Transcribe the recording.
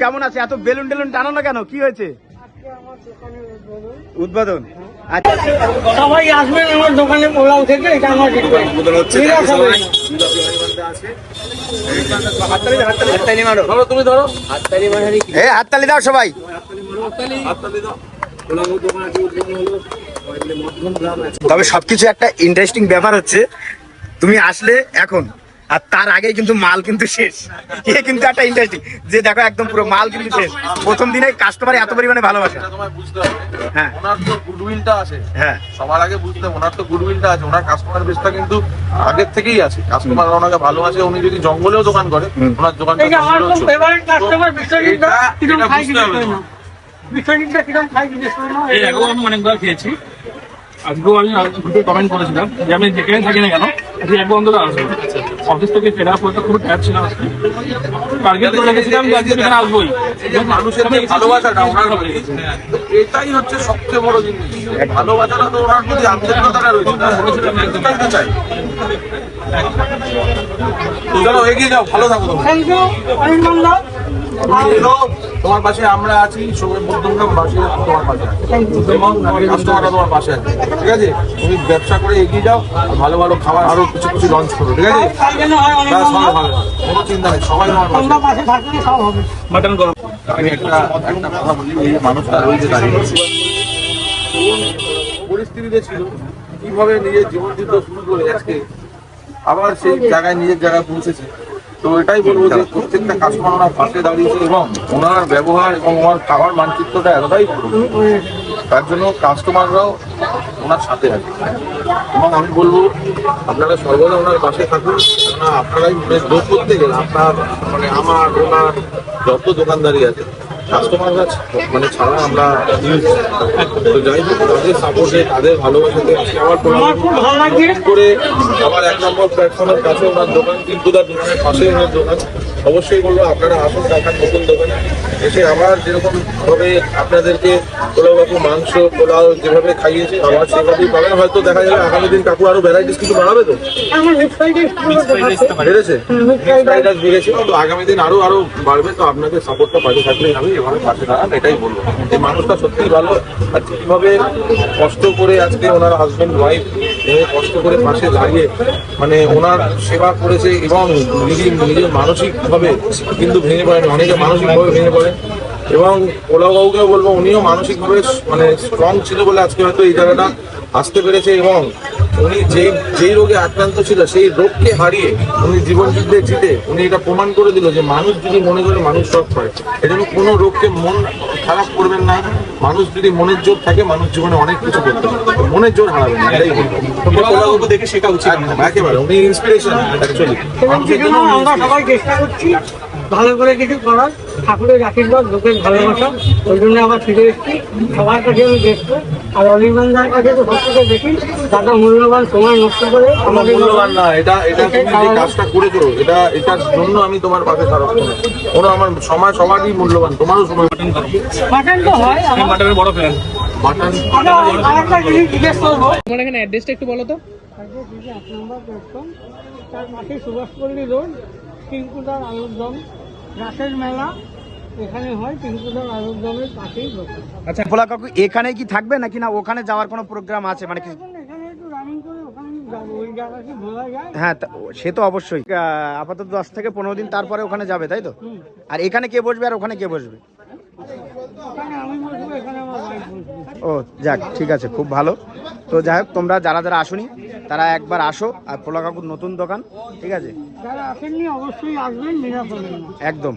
কেমন আছে? এত বেলুন টেলুন টানানো কেন? কি হয়েছে? উদ্বোধন। আচ্ছা সবাই আসবেন আমার দোকানে পোলাও থেকে এটা আমার উদ্বোধন হচ্ছে না। হাততালি দাও, মারো তুমি ধরো। এ হাততালি দাও সবাই। হাততালি। দাও। তবে সবকিছু একটা ইন্টারেস্টিং ব্যাপার হচ্ছে তুমি আসলে এখন আর তার আগে কিন্তু মাল কিন্তু শেষ। এ কিন্তু একটা ইন্টারেস্টিং যে দেখো একদম পুরো মাল কিন্তু শেষ। প্রথম দিনে কাস্টমার এত পরিমাণে ভালোবাসে। হ্যাঁ। ওনার তো গুডউইলটা আছে। হ্যাঁ। সবার আগে বুঝতে হবে ওনার তো গুডউইলটা আছে। ওনার কাস্টমার বেসটা কিন্তু আগের থেকেই আছে। কাস্টমার ওনাকে ভালোবাসে উনি যদি জঙ্গলেও দোকান করে ওনার দোকানটা এই ফেভারিট কাস্টমার বিশ্বজিৎ দা এটা- খাই বুঝতে হবে করে না বিশ্বজিৎ দা কিরম খাই জিজ্ঞেস করে না এর আগেও আমি অনেকবার খেয়েছি। আজকেও আমি কমেন্ট করেছিলাম যে আমি যেখানে থাকি না কেন আজকে এক বন্ধুরা আসব। অফিস থেকে ফেরার পর তো খুব ট্যাপ ছিলাম টার্গেট করে রেখেছিলাম যে আজকে এখানে আসবোই। মানুষের যে ভালোবাসাটা ওনার এটাই হচ্ছে সবচেয়ে বড় জিনিস। ভালোবাসাটা তো ওনার প্রতি আন্তরিকতাটা রয়েছে? এটাই তো চাই। চলো এগিয়ে যাও ভালো থাকো থ্যাংক ইউ তুমি এলো, তোমার পাশে আমরা আছি সবাই মধ্যমগ্রাম বাসী তোমার পাশে আছে। এবং কাস্টমাররা তোমার পাশে আছে। ঠিক আছে? তুমি ব্যবসা করে এগিয়ে যাও আর ভালো ভালো খাবার আরও কিছু কিছু লঞ্চ করো ঠিক আছে? কাল যেন ব্যাস, অনির্বাণ ভালো কোনো চিন্তা নেই সবাই তোমার পাশে তোমরা পাশে থাকলে সব হবে। মাটন গরম। আমি একটা একটা কথা বলি এই মানুষটা রয়েছে দাঁড়িয়ে। পরিস্থিতিতে ছিল কীভাবে নিজের জীবন যুদ্ধ শুরু করে আজকে আবার সেই জায়গায় নিজের জায়গায় পৌঁছেছে? তো এটাই বলব যে প্রত্যেকটা কাস্টমার ওনার পাশে দাঁড়িয়েছে এবং ওনার ব্যবহার এবং ওনার খাওয়ার মানচিত্রটা এতটাই। তার জন্য কাস্টমাররাও ওনার সাথে আছে এবং আমি বলব, আপনারা সর্বদা ওনার পাশে থাকুন কেননা আপনারাই বেশ দোষ করতে গেলে আপনার মানে আমার, ওনার যত দোকানদারি আছে কাস্টমাররা মানে ছাড়া আমরা তো যাই। হোক তাদের সাপোর্টে তাদের ভালোবাসাতে আজকে আবার আমার করে আবার এক নম্বর প্ল্যাটফর্মের কাছে ওনার দোকান কিন্তু তার দোকানের পাশে ওনার দোকান। অবশ্যই বলব আপনারা আসুন দেখান নতুন দোকানে। এসে আবার যেরকম ভাবে আপনাদেরকে পোলাও কাকু মাংস পোলাও যেভাবে খাইয়েছে আবার সেভাবেই পাবেন। হয়তো দেখা যাবে আগামী দিন কাকু আরও ভ্যারাইটিস কিছু বাড়াবে তো? আমার বেড়েছে? তো আগামী দিন আরও আরও বাড়বে তো আপনাদের সাপোর্টটা পাশে থাকলেই হবে। এভাবে পাশে দাঁড়ান এটাই বলব। যে মানুষটা সত্যিই ভালো, আর কীভাবে কষ্ট করে আজকে ওনার হাজবেন্ড ওয়াইফ কষ্ট করে পাশে দাঁড়িয়ে মানে ওনার সেবা করেছে এবং নিজের নিজের মানসিকভাবে কিন্তু ভেঙে পড়েন, অনেকে মানসিকভাবে ভেঙে পড়ে। এবং ওলাও বাবুকেও বলব উনিও মানসিকভাবে মানে স্ট্রং ছিল বলে আজকে হয়তো এই জায়গাটা আসতে পেরেছে এবং উনি যেই যেই রোগে আক্রান্ত ছিল সেই রোগকে হারিয়ে উনি জীবন যুদ্ধে জিতে উনি এটা প্রমাণ করে দিল যে মানুষ যদি মনে করে মানুষ সব পারে এজন্য কোনো রোগকে মন খারাপ করবেন না মানুষ যদি মনের জোর থাকে মানুষ জীবনে অনেক কিছু করতে পারে মনের জোর হারাবেন না এটাই বলব। দেখে শেখা উচিত একেবারে উনি ইন্সপিরেশন অ্যাকচুয়ালি এবং সেজন্য আমরা সবাই চেষ্টা করছি। ভালো করে কিছু করার। ঠাকুরের আশীর্বাদ লোকের ভালোবাসা। ওই জন্য আবার ফিরে এসেছি। সবার কাছে আমি দেখব আর অনির্বাণদার কাছে তো সত্যি দেখি। দাদা মূল্যবান সময় নষ্ট করে আমাদের মূল্যবান না এটা এটা তুমি যে কাজটা করেছ এটা এটার জন্য আমি তোমার পাশে কোনো আমার সময় সবারই মূল্যবান তোমারও সময় মাটন তো হয় আমি মাটনের বড় ফ্যান মাটন আচ্ছা, আরেকটা জিনিস জিজ্ঞেস করব। তোমার এখানে অ্যাড্রেসটা একটু বলো তো। তার সুভাষপল্লী রোড টিঙ্কুদার আলুর দম রাসের মেলা এখানে হয় টিঙ্কুদার আলুর পাশেই আচ্ছা ভোলা কাকু এখানে কি থাকবে নাকি না? ওখানে যাওয়ার কোনো প্রোগ্রাম আছে? মানে কি হ্যাঁ তা- সে তো অবশ্যই। আপাতত দশ থেকে পনেরো দিন তারপরে ওখানে যাবে তাই তো? আর এখানে কে বসবে আর ওখানে কে বসবে। ও যাক ঠিক আছে খুব ভালো। তো যাই হোক তোমরা যারা যারা আসনি তারা একবার আসো আর পোলা কাকুর নতুন দোকান ঠিক আছে? যারা আসেননি অবশ্যই আসবেন নিরাশ হবেন না একদম।